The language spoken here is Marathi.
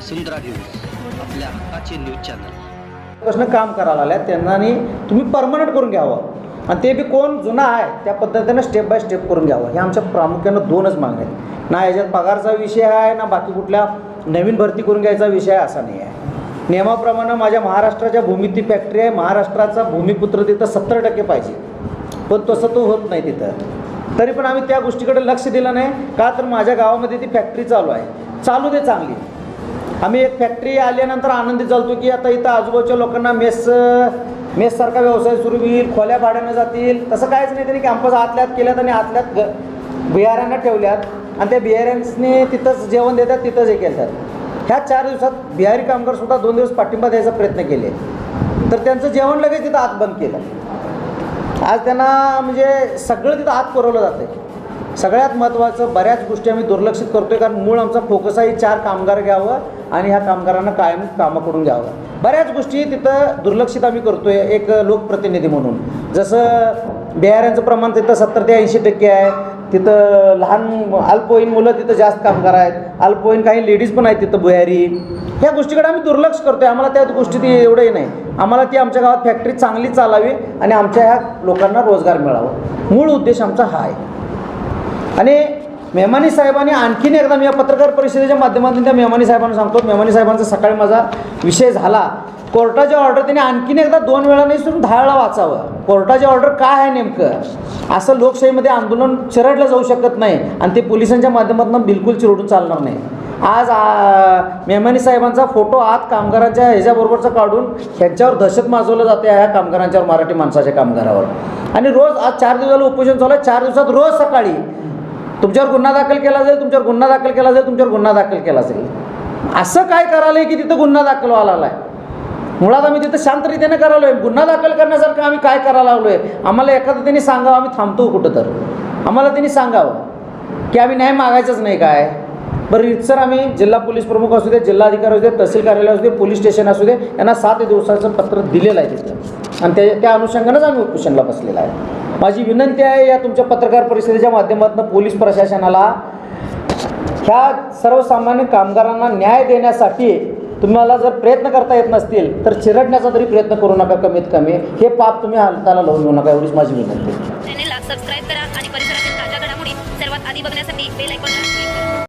वसुंधरा न्यूज आपल्या हक्काचे न्यूज चॅनल. प्रश्न काम करायला आल्या त्यांना आणि तुम्ही परमनंट करून घ्यावं. आणि ते बी कोण जुना आहे त्या पद्धतीनं स्टेप बाय स्टेप करून घ्यावं. हे आमच्या प्रामुख्यानं दोनच मागण्या आहेत. ना याच्यात पगारचा विषय आहे ना बाकी कुठल्या नवीन भरती करून घ्यायचा विषय असा नाही आहे. नियमाप्रमाणे माझ्या महाराष्ट्राच्या भूमिती फॅक्टरी आहे. महाराष्ट्राचा भूमिपुत्र तिथं सत्तर टक्के पाहिजे. पण तसं तो होत नाही तिथं. तरी पण आम्ही त्या गोष्टीकडे लक्ष दिलं नाही. का तर माझ्या गावामध्ये ती फॅक्टरी चालू आहे. चालू दे चांगली. आम्ही एक फॅक्टरी आल्यानंतर आनंदी चालतो की आता इथं आजूबाजूच्या लोकांना मेस मेससारखा व्यवसाय सुरू होईल खोल्या भाड्यानं जातील. तसं काहीच नाही त्यांनी कॅम्पस आतल्यात केल्यात आणि आतल्यात ग बिहाऱ्यांना ठेवल्यात. आणि त्या बिहाऱ्यांनी तिथंच जेवण देतात तिथंच हे केलं ह्या चार दिवसात बिहारी कामगारसुद्धा दोन दिवस पाठिंबा द्यायचा प्रयत्न केले. तर त्यांचं जेवण लगेच तिथं आत बंद केलं. आज त्यांना म्हणजे सगळं तिथं आत पुरवलं जातं सगळ्यात महत्त्वाचं बऱ्याच गोष्टी आम्ही दुर्लक्षित करतो आहे कारण मूळ आमचा फोकस आहे चार कामगार घ्यावं. आणि ह्या कामगारांना कायम कामं करून घ्यावं. बऱ्याच गोष्टी तिथं दुर्लक्षित आम्ही करतोय एक लोकप्रतिनिधी म्हणून. जसं बिहाऱ्यांचं प्रमाण तिथं सत्तर ते ऐंशी टक्के आहे. तिथं लहान अल्पवयीन मुलं तिथं जास्त कामगार आहेत. अल्पवयीन काही लेडीज पण आहेत तिथं बुहारी ह्या गोष्टीकडे आम्ही दुर्लक्ष करतोय. आम्हाला त्या गोष्टी ती एवढंही नाही. आम्हाला ती आमच्या गावात फॅक्टरी चांगली चालावी आणि आमच्या ह्या लोकांना रोजगार मिळावा. मूळ उद्देश आमचा हा आहे. आणि मेहमानी साहेबांनी आणखीन एकदा मी या पत्रकार परिषदेच्या माध्यमातून त्या मेहमानी साहेबांना सांगतो मेहमानी साहेबांचा सकाळी माझा विषय झाला. कोर्टाची ऑर्डर त्यांनी आणखीन एकदा दोन वेळा नाही सोडून दहा वेळा वाचावं. कोर्टाची ऑर्डर काय आहे नेमकं? असं लोकशाहीमध्ये आंदोलन चिरडलं जाऊ शकत नाही आणि ते पोलिसांच्या माध्यमातून बिलकुल चिरडून चालणार नाही. आज मेहमानी साहेबांचा फोटो आत कामगारांच्या ह्याच्याबरोबरचा काढून ह्यांच्यावर दहशत माजवलं जाते ह्या कामगारांच्यावर मराठी माणसाच्या कामगारावर. आणि रोज आज चार दिवसाला उपोषण झालं चार दिवसात रोज सकाळी तुमच्यावर गुन्हा दाखल केला जाईल तुमच्यावर गुन्हा दाखल केला जाईल तुमच्यावर गुन्हा दाखल केला जाईल. असं काय करायला की तिथं गुन्हा दाखल व्हायला आलाय? मुळात आम्ही तिथं शांतरित्याने करायलो आहे गुन्हा दाखल करण्यासारखं आम्ही काय करायला लागलो आहे आम्हाला एखादं त्यांनी सांगावं आम्ही थांबतो कुठं तर आम्हाला त्यांनी सांगावं की आम्ही न्याय मागायचंच नाही काय? बरं रितसर आम्ही जिल्हा पोलीस प्रमुख असू दे जिल्हाधिकारी असू दे तहसील कार्यालय असू दे पोलीस स्टेशन असू दे यांना सात दिवसाचं पत्र दिलेलं आहे तिथं. आणि त्या त्या अनुषंगानंच आम्ही उपोषणला बसलेला आहे. माझी विनंती आहे या तुमच्या पत्रकार परिषदेच्या माध्यमातून पोलीस प्रशासनाला ह्या सर्वसामान्य कामगारांना न्याय देण्यासाठी तुम्हाला जर प्रयत्न करता येत नसतील तर चिरडण्याचा तरी प्रयत्न करू नका कमीत कमी. हे पाप तुम्ही हाताला लावून घेऊ नका एवढीच माझी विनंती चॅनेलला सबस्क्राईब करा आणि परिसरातील ताज्या घडामोडी सर्वात आधी बघण्यासाठी बेल आयकॉन